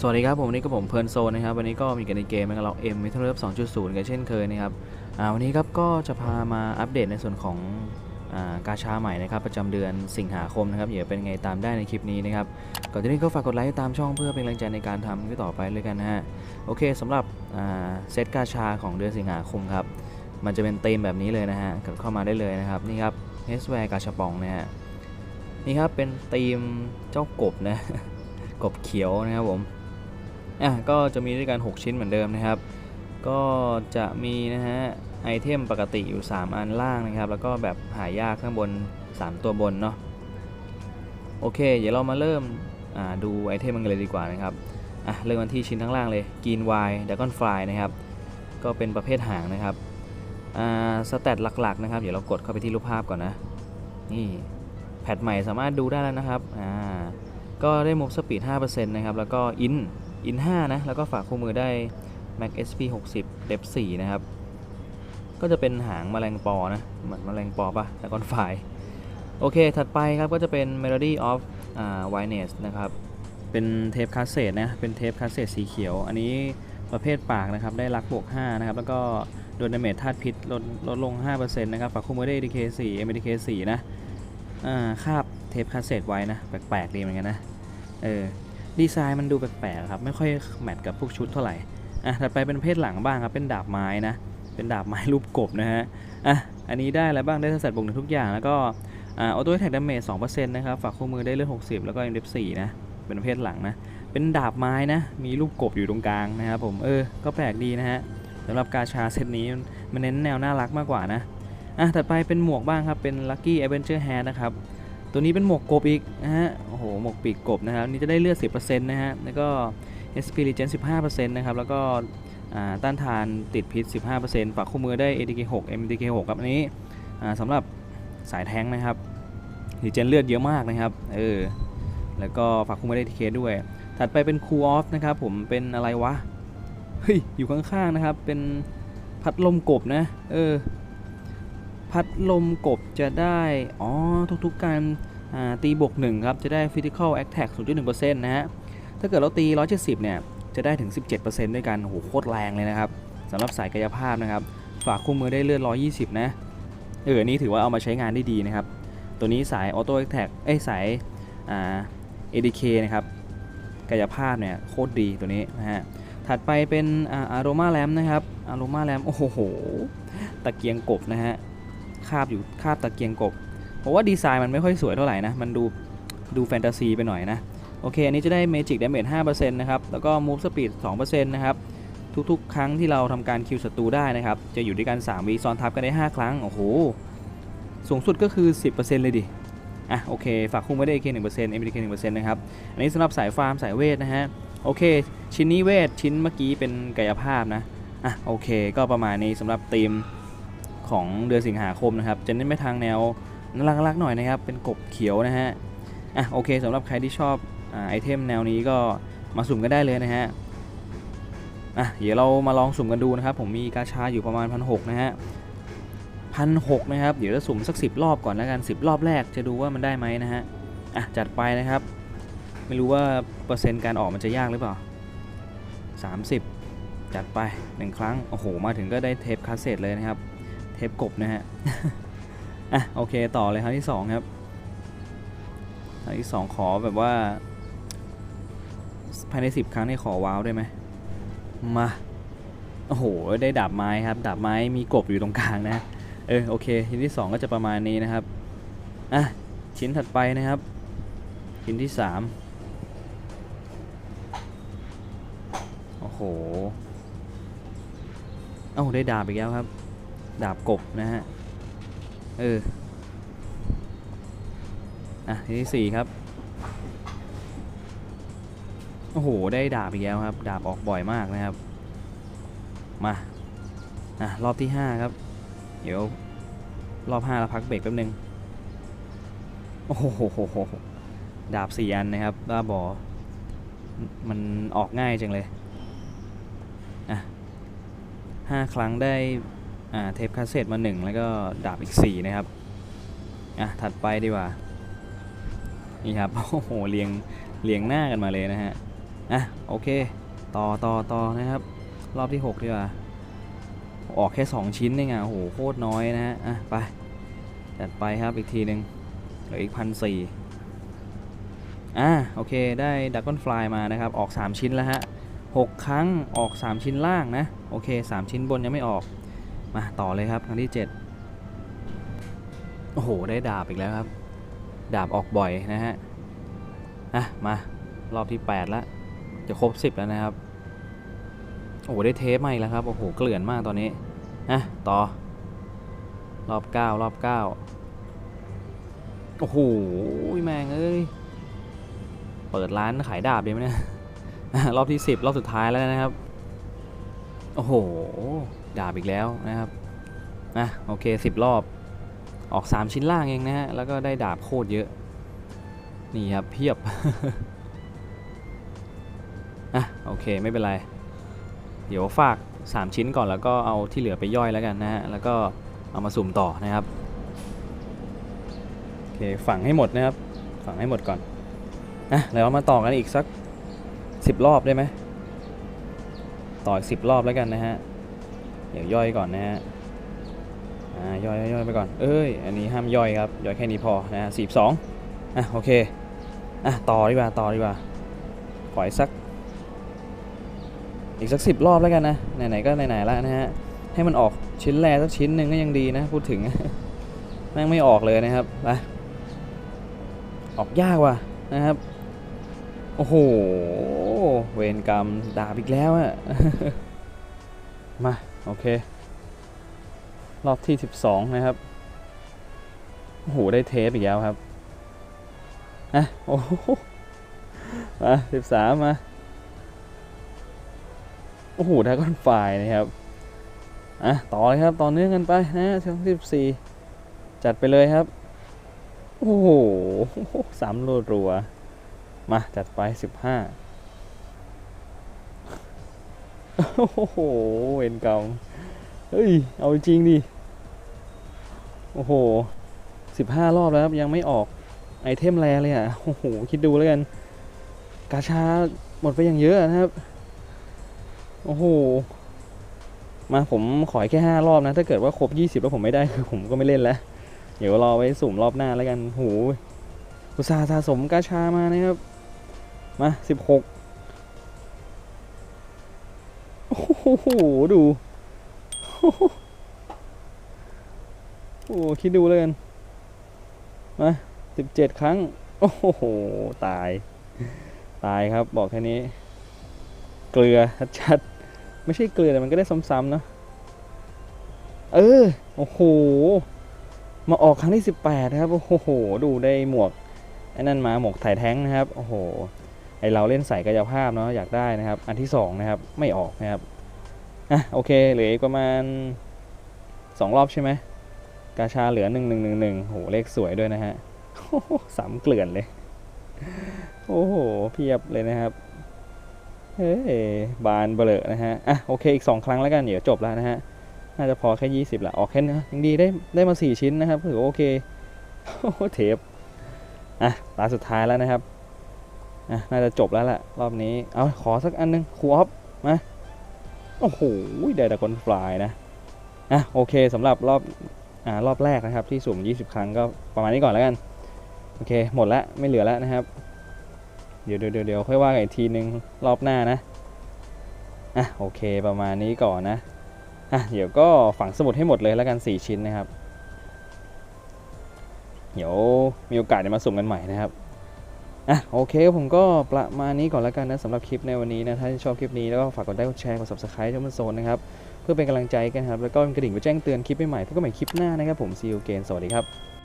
สวัสดีครับผมวันนี้ก็ผมเพลินโซนนะครับ วันนี้ก็มีกันในเกมนะครับเราเอ็มมิทเลิฟ2.0กันเช่นเคยนะครับวันนี้ครับก็จะพามาอัปเดตในส่วนของกาชาใหม่นะครับประจำเดือนสิงหาคมนะครับเดี๋ยวเป็นไงตามได้ในคลิปนี้นะครับก่อนที่นี้ก็ฝากกดไลค์ตามช่องเพื่อเป็นกำลังใจในการทำคลิปต่อไปเลยกันนะฮะโอเคสำหรับเซตกาชาของเดือนสิงหาคมครับมันจะเป็นธีมแบบนี้เลยนะฮะกดเข้ามาได้เลยนะครับนี่ครับเฮสแวร์กาชาปองนะฮะนี่ครับเป็นธีมเจ้ากบนะกบเขียวนะครับผม อะก็จะมีด้วยกัน 6 ชิ้นเหมือนเดิมนะครับ ก็จะมีนะฮะไอเทมปกติอยู่ 3 อันล่างนะครับ แล้วก็แบบหายากข้างบน 3 ตัวบนเนาะโอเค เดี๋ยวเรามาเริ่มดูไอเทมมันกันเลยดีกว่านะครับอะเริ่มกันที่ชิ้นข้างล่างเลยกีนไวดักกอนฟลายนะครับ ก็เป็นประเภทหางนะครับอ่าสแตทหลักๆนะครับ เดี๋ยวเรากดเข้าไปที่รูปภาพก่อนนะนี่แพทใหม่สามารถดูได้แล้วนะครับอ่าก็ได้มูฟสปีด5%นะครับ แล้วก็อิน อิน5นะ แล้วก็ฝากคู่มือได้ Mac SP 60 Dep 4นะครับ ก็จะเป็นหางแมลงปอนะ เหมือนแมลงปอปะแต่ก้อนไฟล์โอเค ถัดไปครับก็จะเป็น Melody of Winess นะครับ เป็นเทปคาสเซ็ตนะ เป็นเทปคาสเซ็ตสีเขียว อันนี้ประเภทปากนะครับ ได้รักบวก5นะครับ แล้วก็โดนดาเมจธาตุพิษลดลดลง 5%นะครับ ฝากคู่มือได้ ADK 4 MDK 4 นะ อ่า คาบเทปคาสเซ็ตไว้นะ แปลกๆดีเหมือนกันนะ เออ ดีไซน์มันดูแปลกๆครับ ไม่ค่อยแมทกับพวกชุดเท่าไหร่อะถัดไปเป็นเพศหลังบ้างครับ เป็นดาบไม้นะ เป็นดาบไม้รูปกบนะฮะอะอันนี้ได้อะไรบ้างได้ทักษะบวกหนึ่งทุกอย่างแล้วก็อ่าออโต้แท็กดาเมจสองเปอร์เซ็นต์นะครับ ฝากคู่มือได้เลือดหกสิบแล้วก็ MD4 นะ เป็นเพศหลังนะ เป็นดาบไม้นะ มีรูปกบอยู่ตรงกลางนะครับผม เออ ก็แปลกดีนะฮะสำหรับกาชาเซตนี้มันเน้นแนวน่ารักมากกว่านะอะถัดไปเป็นหมวกบ้างครับ เป็น Lucky Adventure Hat นะครับ ตัวนี้เป็นหมวกกบอีกนะฮะ โอ้โห หมวกปีกกบนะครับ นี่จะได้เลือด 10%นะฮะ แล้วก็ SP Regen 15%นะครับ แล้วก็ต้านทานติดพิษ 15%ฝากคู่มือได้ ADK 6 MDK 6ครับ อันนี้สำหรับสายแท้งนะครับ Regen เลือดเยอะมากนะครับ เออ แล้วก็ฝากคู่มือได้ TK ด้วย ถัดไปเป็น Cool Off นะครับ ผม เป็นอะไรวะ เฮ้ย อยู่ข้างๆนะครับ เป็นพัดลมกบนะ เออ พัดลมกบจะได้ อ๋อ ทุกๆการตีบวก1ครับ จะได้ Critical Attack 0.1%นะฮะ ถ้าเกิดเราตี 170 เนี่ย จะได้ถึง 17%ด้วยกันโหโคตรแรงเลยนะครับสำหรับสายกายภาพนะครับ ฝากคู่มือได้เลือด 120 นะ เออ นี่ถือว่าเอามาใช้งานได้ดีนะครับ ตัวนี้สาย Auto Attack เอ้ย สายอ่า ADK นะครับ กายภาพเนี่ย โคตรดีตัวนี้นะฮะ ถัดไปเป็นอ่า Aroma Lamp นะครับ Aroma Lamp โอ้โห ตะเกียงกบนะฮะ คาบอยู่คาบตะเกียงกบเพราะว่าดีไซน์มันไม่ค่อยสวยเท่าไหร่นะ มันดูดูแฟนตาซีไปหน่อยนะ โอเค อันนี้จะได้ Magic Damage 5%นะครับ แล้วก็ Move Speed 2%นะครับ ทุกๆ ครั้งที่เราทำการคิวศัตรูได้นะครับ จะอยู่ด้วยกัน 3 วีซ้อนทับกันได้ 5 ครั้ง โอ้โห สูงสุดก็คือ 10%เลยดิ อะ โอเค ฝากคุ้มไว้ได้ AK 1% MDK 1%นะครับ อันนี้สำหรับสายฟาร์มสายเวทนะฮะ โอเค ชิ้นนี้เวท ชิ้นเมื่อกี้เป็นกายภาพนะ อะ โอเค ก็ประมาณนี้สำหรับธีม ของเดือนสิงหาคมนะครับจะเน้นไปทางแนวน่ารักๆหน่อยนะครับ เป็นกบเขียวนะฮะอะโอเคสำหรับใครที่ชอบอไอเทมแนวนี้ก็มาสุ่มกันได้เลยนะฮะอะเดี๋ยวเรามาลองสุ่มกันดูนะครับ ผมมีกาชาอยู่ประมาณพันหนะฮะพันหนะครับ เดี๋ยวจะสุ่มสักสิรอบก่อนแล้วกัน 10 รอบแรกจะดูว่ามันได้ไหมนะฮะอะจัดไปนะครับ ไม่รู้ว่าเปอร์เซ็นต์การออกมันจะยากหรือเปล่า 30 จัดไป 1 ครั้ง โอ้โห มาถึงก็ได้เทปคาสเซ็ตเลยนะครับ เทปกบนะฮะ อะโอเคต่อเลยครั้งที่2ครับครั้งที่สองขอแบบว่า ภายใน10ครั้งนี่ขอว้าวได้ไหมมา โอ้โห ได้ดาบไม้ครับ ดาบไม้มีกบอยู่ตรงกลางนะ เออโอเคชิ้นที่2ก็จะประมาณนี้นะครับ อะชิ้นถัดไปนะครับ ชิ้นที่3โอ้โห เอ้าได้ดาบอีกแล้วครับ ดาบกบนะฮะ เออ อะที่สี่ครับ โอ้โห ได้ดาบอีกแล้วครับ ดาบออกบ่อยมากนะครับ มา อะ รอบที่ห้าครับ เดี๋ยว รอบห้าเราพักเบรกแป๊บนึง โอ้โห ดาบสี่อันนะครับ บ้าบอ มันออกง่ายจังเลย อะห้าครั้งได้ อ่าเทปคาสเซ็ตมาหนึ่งแล้วก็ดาบอีกสี่นะครับ อะ ถัดไปดีกว่า นี่ครับ โอ้โห เรียงเรียงหน้ากันมาเลยนะฮะ อะ โอเค ต่อต่อต่อนะครับ รอบที่ 6 ดีกว่า ออกแค่ 2 ชิ้นเองอะโอ้โห โคตรน้อยนะฮะ อะ ไป จัดไปครับอีกทีหนึ่งเหลืออีกพันสี่อะโอเค ได้ดักก้อนฟลายมานะครับ ออก 3 ชิ้นแล้วฮะ 6 ครั้งออก 3 ชิ้นล่างนะ โอเค 3 ชิ้นบนยังไม่ออก มาต่อเลยครับ ครั้งที่ 7 โอ้โห ได้ดาบอีกแล้วครับ ดาบออกบ่อยนะฮะ อะ มารอบที่ 8 แล้ว จะครบ 10 แล้วนะครับ โอ้โห ได้เทปมาอีกแล้วครับ โอ้โห เกลื่อนมากตอนนี้ อะ ต่อ รอบ 9 รอบ 9 โอ้โห แม่งเอ้ย เปิดร้านขายดาบดีไหมเนี่ยอะรอบที่ 10 รอบสุดท้ายแล้วนะครับ โอ้โห ดาบอีกแล้วนะครับอะโอเค 10 รอบออก 3 ชิ้นล่างเองนะฮะ แล้วก็ได้ดาบโคตรเยอะ นี่ครับ เพียบอะโอเคไม่เป็นไร เดี๋ยวฝาก 3 ชิ้นก่อนแล้วก็เอาที่เหลือไปย่อยแล้วกันนะฮะ แล้วก็เอามาสุ่มต่อนะครับ โอเคฝังให้หมดนะครับ ฝังให้หมดก่อนอะเดี๋ยวมาต่อกันอีกสัก 10 รอบได้ไหมต่ออีก10 รอบแล้วกันนะฮะ เดี๋ยวย่อยก่อนนะฮะอ่าย่อยย่อยไปก่อน เอ้ย อันนี้ห้ามย่อยครับ ย่อยแค่นี้พอนะฮะสี่สองอะโอเค อะต่อดีกว่า ต่อดีกว่า ขออีกสัก อีกสักสิบรอบแล้วกันนะ ไหนๆก็ไหนๆแล้วนะฮะ ให้มันออกชิ้นแรกสักชิ้นหนึ่งก็ยังดีนะ พูดถึง แม่งไม่ออกเลยนะครับไปออกยากว่ะนะครับ โอ้โห เวรกรรมดาบอีกแล้วอะมา โอเค รอบที่ 12 นะครับ โอ้โห ได้เทปอีกแล้วครับอะโอ้โหมา13 มา โอ้โหไดากอนไฟนะครับอะต่อเลยครับ ต่อเนื่องกันไปนะช่วงที่14 จัดไปเลยครับ โอ้โหสามรัวรัวมา จัดไป 15 โอ้โหเวนกรรมเฮ้ย เอาจริงดิ โอ้โห15รอบแล้วครับ ยังไม่ออกไอเทมแรเลยอะ โอ้โห คิดดูแล้วกัน กาชาหมดไปอย่างเยอะนะครับ โอ้โห มาผมขอแค่5รอบนะ ถ้าเกิดว่าครบ20แล้วผมไม่ได้คือผมก็ไม่เล่นแล้ว เดี๋ยวรอไว้สุ่มรอบหน้าแล้วกันโอ้โหอุตสาห์สะสมกาชามานะครับ มา16โอ้โห ดู โอ้คิดดูแล้วกัน มาสิบเจ็ดครั้ง โอ้โห ตาย ตายครับบอกแค่นี้ เกลือชัดๆไม่ใช่เกลือแต่มันก็ได้ซ้ำๆเนะ เออ โอ้โห มาออกครั้งที่18นะครับ โอ้โห ดูได้หมวกไอ้นั่นมาหมวกถ่ายแท้งนะครับ โอ้โห ไอเราเล่นใส่กายภาพเนาะอยากได้นะครับ อันที่สองนะครับ ไม่ออกนะครับ อะโอเคเหลืออีกประมาณสองรอบใช่ไหมกาชาเหลือหนึ่งหนึ่งหนึ่งหนึ่งโหเลขสวยด้วยนะฮะโอ้โหสามเกลื่อนเลย โอ้โหเพียบเลยนะครับเฮ้ยบานเบลอนะฮะอะโอเคอีกสองครั้งแล้วกันเดี๋ยวจบแล้วนะฮะน่าจะพอแค่ยี่สิบละออกแค่นี้ยังดีได้ได้มาสี่ชิ้นนะครับถือว่าโอเคโอ้โหเทปอะตาสุดท้ายแล้วนะครับอะน่าจะจบแล้วแหละรอบนี้เอาขอสักอันหนึงครูออฟมา โอ้โหได้แต่คนฟลายนะอะโอเคสำหรับรอบอ่ารอบแรกนะครับที่สุ่ม 20 ครั้งก็ประมาณนี้ก่อนแล้วกัน โอเค หมดล้วไม่เหลือแล้วนะครับเดี๋ยวเดี๋ยวเดี๋ยวเดี๋ยวค่อยว่ากันอีกทีนึงรอบหน้านะอะโอเคประมาณนี้ก่อนนะอะเดี๋ยวก็ฝังสมุดให้หมดเลยแล้วกัน 4 ชิ้นนะครับ เดี๋ยวมีโอกาสจะมาสุ่มกันใหม่นะครับ อะโอเคผมก็ประมาณนี้ก่อนแล้วกันนะสำหรับคลิปในวันนี้นะถ้าชอบคลิปนี้แล้วก็ฝากกดไลค์กดแชร์กด subscribe ช่องมันโซนนะครับเพื่อเป็นกำลังใจกันครับแล้วก็กระดิ่งไปแจ้งเตือนคลิปใหม่ๆพบกันใหม่คลิปหน้านะครับผมซีอูเกนสวัสดีครับ